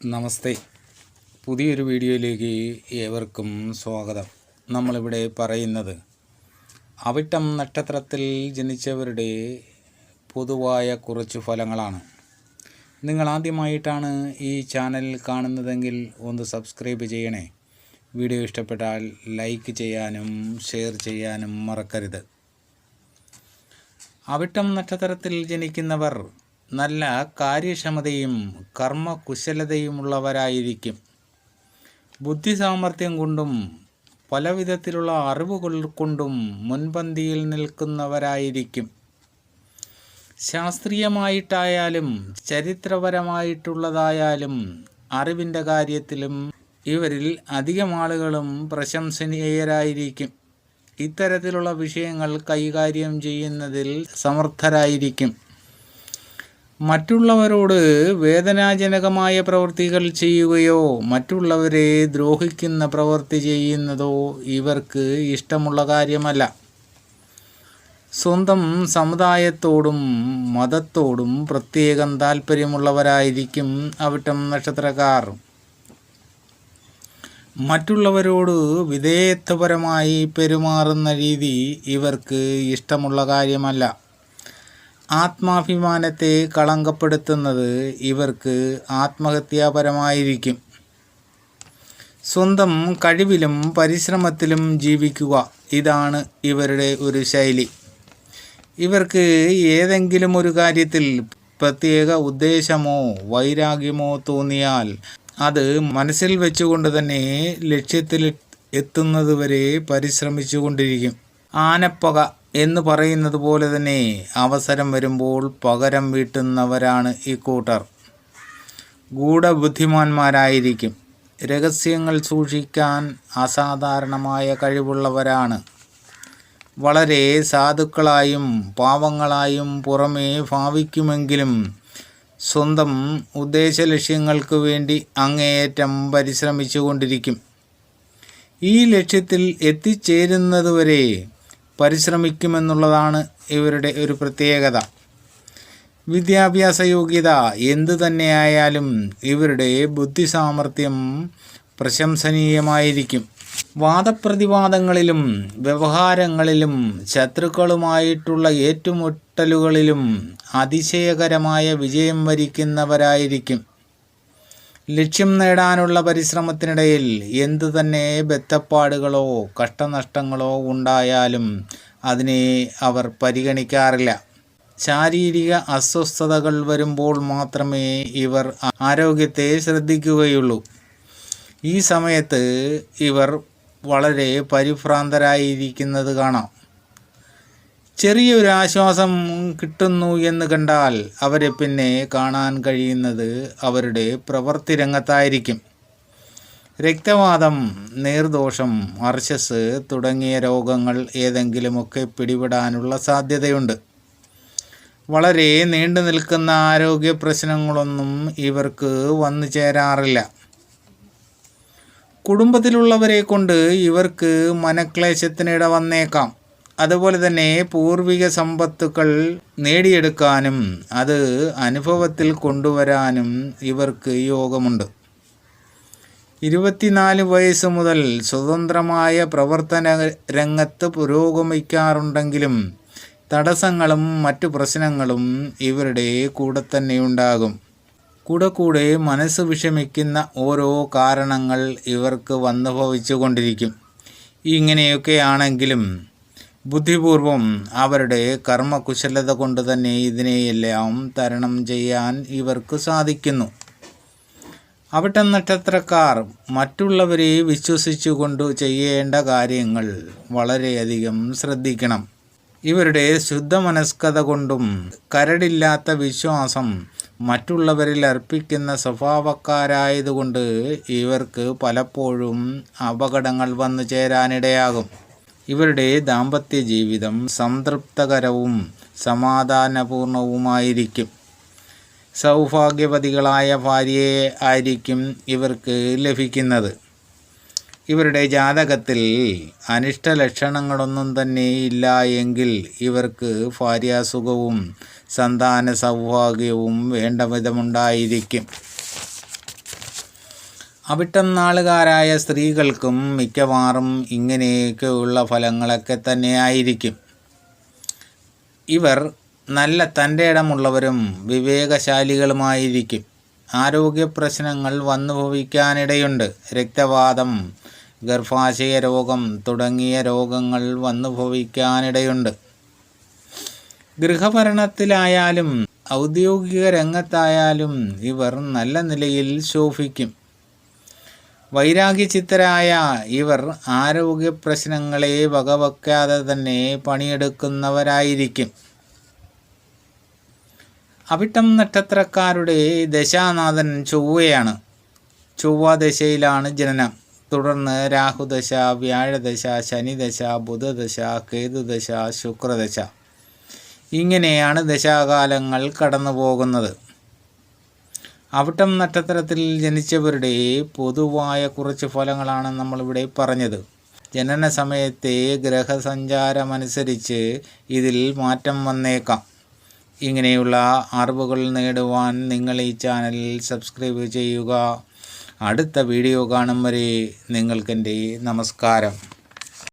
നമസ്തേ. പുതിയൊരു വീഡിയോയിലേക്ക് ഏവർക്കും സ്വാഗതം. നമ്മളിവിടെ പറയുന്നത് അവിട്ടം നക്ഷത്രത്തിൽ ജനിച്ചവരുടെ പൊതുവായ കുറച്ച് ഫലങ്ങളാണ്. നിങ്ങൾ ആദ്യമായിട്ടാണ് ഈ ചാനൽ കാണുന്നതെങ്കിൽ ഒന്ന് സബ്സ്ക്രൈബ് ചെയ്യണേ. വീഡിയോ ഇഷ്ടപ്പെട്ടാൽ ലൈക്ക് ചെയ്യാനും ഷെയർ ചെയ്യാനും മറക്കരുത്. അവിട്ടം നക്ഷത്രത്തിൽ ജനിക്കുന്നവർ നല്ല കാര്യക്ഷമതയും കർമ്മകുശലതയുമുള്ളവരായിരിക്കും. ബുദ്ധി സാമർഥ്യം കൊണ്ടും പലവിധത്തിലുള്ള അറിവുകൾ കൊണ്ടും മുൻപന്തിയിൽ നിൽക്കുന്നവരായിരിക്കും. ശാസ്ത്രീയമായിട്ടായാലും ചരിത്രപരമായിട്ടുള്ളതായാലും അറിവിന്റെ കാര്യത്തിലും ഇവരിൽ അധികം ആളുകളും പ്രശംസനീയരായിരിക്കും. ഇത്തരത്തിലുള്ള വിഷയങ്ങൾ കൈകാര്യം ചെയ്യുന്നതിൽ സമർത്ഥരായിരിക്കും. മറ്റുള്ളവരോട് വേദനാജനകമായ പ്രവൃത്തികൾ ചെയ്യുകയോ മറ്റുള്ളവരെ ദ്രോഹിക്കുന്ന പ്രവൃത്തി ചെയ്യുന്നതോ ഇവർക്ക് ഇഷ്ടമുള്ള കാര്യമല്ല. സ്വന്തം സമുദായത്തോടും മതത്തോടും പ്രത്യേകം താല്പര്യമുള്ളവരായിരിക്കും അവിട്ടം നക്ഷത്രക്കാർ. മറ്റുള്ളവരോട് വിധേയത്വപരമായി പെരുമാറുന്ന രീതി ഇവർക്ക് ഇഷ്ടമുള്ള കാര്യമല്ല. ആത്മാഭിമാനത്തെ കളങ്കപ്പെടുത്തുന്നത് ഇവർക്ക് ആത്മഹത്യാപരമായിരിക്കും. സ്വന്തം കഴിവിലും പരിശ്രമത്തിലും ജീവിക്കുക ഇതാണ് ഇവരുടെ ഒരു ശൈലി. ഇവർക്ക് ഏതെങ്കിലും ഒരു കാര്യത്തിൽ പ്രത്യേക ഉദ്ദേശമോ വൈരാഗ്യമോ തോന്നിയാൽ അത് മനസ്സിൽ വെച്ചുകൊണ്ട് തന്നെ ലക്ഷ്യത്തിൽ എത്തുന്നതുവരെ പരിശ്രമിച്ചു കൊണ്ടിരിക്കും ആനപ്പക എന്ന് പറയുന്നത് പോലെ തന്നെ അവസരം വരുമ്പോൾ പകരം വീട്ടുന്നവരാണ് ഈ കൂട്ടർ. ഗൂഢബുദ്ധിമാന്മാരായിരിക്കും. രഹസ്യങ്ങൾ സൂക്ഷിക്കാൻ അസാധാരണമായ കഴിവുള്ളവരാണ്. വളരെ സാധുക്കളായും പാവങ്ങളായും പുറമേ ഭാവിക്കുമെങ്കിലും സ്വന്തം ഉദ്ദേശ ലക്ഷ്യങ്ങൾക്ക് വേണ്ടി അങ്ങേയറ്റം പരിശ്രമിച്ചു കൊണ്ടിരിക്കും ഈ ലക്ഷ്യത്തിൽ എത്തിച്ചേരുന്നതുവരെ പരിശ്രമിക്കുമെന്നുള്ളതാണ് ഇവരുടെ ഒരു പ്രത്യേകത. വിദ്യാഭ്യാസ യോഗ്യത എന്തു തന്നെയായാലും ഇവരുടെ ബുദ്ധി സാമർഥ്യം പ്രശംസനീയമായിരിക്കും. വാദപ്രതിവാദങ്ങളിലും വ്യവഹാരങ്ങളിലും ശത്രുക്കളുമായിട്ടുള്ള ഏറ്റുമുട്ടലുകളിലും അതിശയകരമായ വിജയം വരിക്കുന്നവരായിരിക്കും. ലക്ഷ്യം നേടാനുള്ള പരിശ്രമത്തിനിടയിൽ എന്തു തന്നെ ബദ്ധപ്പാടുകളോ കഷ്ടനഷ്ടങ്ങളോ ഉണ്ടായാലും അതിനെ അവർ പരിഗണിക്കാറില്ല. ശാരീരിക അസ്വസ്ഥതകൾ വരുമ്പോൾ മാത്രമേ ഇവർ ആരോഗ്യത്തെ ശ്രദ്ധിക്കുകയുള്ളൂ. ഈ സമയത്ത് ഇവർ വളരെ പരിഭ്രാന്തരായിരിക്കുന്നത് കാണാം. ചെറിയൊരു ആശ്വാസം കിട്ടുന്നു എന്ന് കണ്ടാൽ അവരെ പിന്നെ കാണാൻ കഴിയുന്നത് അവരുടെ പ്രവൃത്തി രംഗത്തായിരിക്കും രക്തവാദം നീർദോഷം അർശസ് തുടങ്ങിയ രോഗങ്ങൾ ഏതെങ്കിലുമൊക്കെ പിടിപെടാനുള്ള സാധ്യതയുണ്ട്. വളരെ നീണ്ടു നിൽക്കുന്ന ആരോഗ്യ പ്രശ്നങ്ങളൊന്നും ഇവർക്ക് വന്നു ചേരാറില്ല. കുടുംബത്തിലുള്ളവരെ കൊണ്ട് ഇവർക്ക് മനക്ലേശത്തിനിട വന്നേക്കാം. അതുപോലെ തന്നെ പൂർവിക സമ്പത്തുക്കൾ നേടിയെടുക്കാനും അത് അനുഭവത്തിൽ കൊണ്ടുവരാനും ഇവർക്ക് യോഗമുണ്ട്. ഇരുപത്തിനാല് വയസ്സ് മുതൽ സ്വതന്ത്രമായ പ്രവർത്തന രംഗത്ത് പുരോഗമിക്കാറുണ്ടെങ്കിലും തടസ്സങ്ങളും മറ്റു പ്രശ്നങ്ങളും ഇവരുടെ കൂടെ തന്നെ ഉണ്ടാകും. കൂടെ കൂടെ മനസ്സ് വിഷമിക്കുന്ന ഓരോ കാരണങ്ങൾ ഇവർക്ക് വന്നുഭവിച്ചു കൊണ്ടിരിക്കും ഇങ്ങനെയൊക്കെയാണെങ്കിലും ബുദ്ധിപൂർവം അവരുടെ കർമ്മകുശലത കൊണ്ട് തന്നെ ഇതിനെയെല്ലാം തരണം ചെയ്യാൻ ഇവർക്ക് സാധിക്കുന്നു. അവിട്ട നക്ഷത്രക്കാർ മറ്റുള്ളവരെ വിശ്വസിച്ചുകൊണ്ട് ചെയ്യേണ്ട കാര്യങ്ങൾ വളരെയധികം ശ്രദ്ധിക്കണം. ഇവരുടെ ശുദ്ധമനസ്കത കൊണ്ടും കരടില്ലാത്ത വിശ്വാസം മറ്റുള്ളവരിൽ അർപ്പിക്കുന്ന സ്വഭാവക്കാരായതുകൊണ്ട് ഇവർക്ക് പലപ്പോഴും അപകടങ്ങൾ വന്നു ചേരാനിടയാകും. ഇവരുടെ ദാമ്പത്യ ജീവിതം സംതൃപ്തകരവും സമാധാനപൂർണവുമായിരിക്കും. സൗഭാഗ്യവതികളായ ഭാര്യയെ ആയിരിക്കും ഇവർക്ക് ലഭിക്കുന്നത്. ഇവരുടെ ജാതകത്തിൽ അനിഷ്ട ലക്ഷണങ്ങളൊന്നും തന്നെ ഇല്ല എങ്കിൽ ഇവർക്ക് ഭാര്യാസുഖവും സന്താന സൗഭാഗ്യവും വേണ്ട വിധമുണ്ടായിരിക്കും. അവിട്ടം നാളുകാരായ സ്ത്രീകൾക്കും മിക്കവാറും ഇങ്ങനെയൊക്കെയുള്ള ഫലങ്ങളൊക്കെ തന്നെയായിരിക്കും. ഇവർ നല്ല തന്റെ ഇടമുള്ളവരും വിവേകശാലികളുമായിരിക്കും. ആരോഗ്യ പ്രശ്നങ്ങൾ വന്നു ഭവിക്കാനിടയുണ്ട് രക്തവാദം ഗർഭാശയ രോഗം തുടങ്ങിയ രോഗങ്ങൾ വന്നു ഭവിക്കാനിടയുണ്ട് ഗൃഹഭരണത്തിലായാലും ഔദ്യോഗിക രംഗത്തായാലും ഇവർ നല്ല നിലയിൽ ശോഭിക്കും. വൈരാഗ്യചിത്തരായ ഇവർ ആരോഗ്യ പ്രശ്നങ്ങളെ വകവയ്ക്കാതെ തന്നെ പണിയെടുക്കുന്നവരായിരിക്കും. അവിട്ടം നക്ഷത്രക്കാരുടെ ദശാനാഥൻ ചൊവ്വയാണ്. ചൊവ്വ ദശയിലാണ് ജനനം. തുടർന്ന് രാഹുദശ വ്യാഴദശ ശനിദശ ബുധദശ കേതുദശ ശുക്രദശ. ഇങ്ങനെയാണ് ദശാകാലങ്ങൾ കടന്നു പോകുന്നത് അവിട്ടം നക്ഷത്രത്തിൽ ജനിച്ചവരുടെ പൊതുവായ കുറച്ച് ഫലങ്ങളാണ് നമ്മളിവിടെ പറഞ്ഞത്. ജനന സമയത്തെ ഗ്രഹസഞ്ചാരമനുസരിച്ച് ഇതിൽ മാറ്റം വന്നേക്കാം. ഇങ്ങനെയുള്ള അറിവുകൾ നേടുവാൻ നിങ്ങൾ ഈ ചാനൽ സബ്സ്ക്രൈബ് ചെയ്യുക. അടുത്ത വീഡിയോ കാണും വരെ നിങ്ങൾക്കെന്റെ നമസ്കാരം.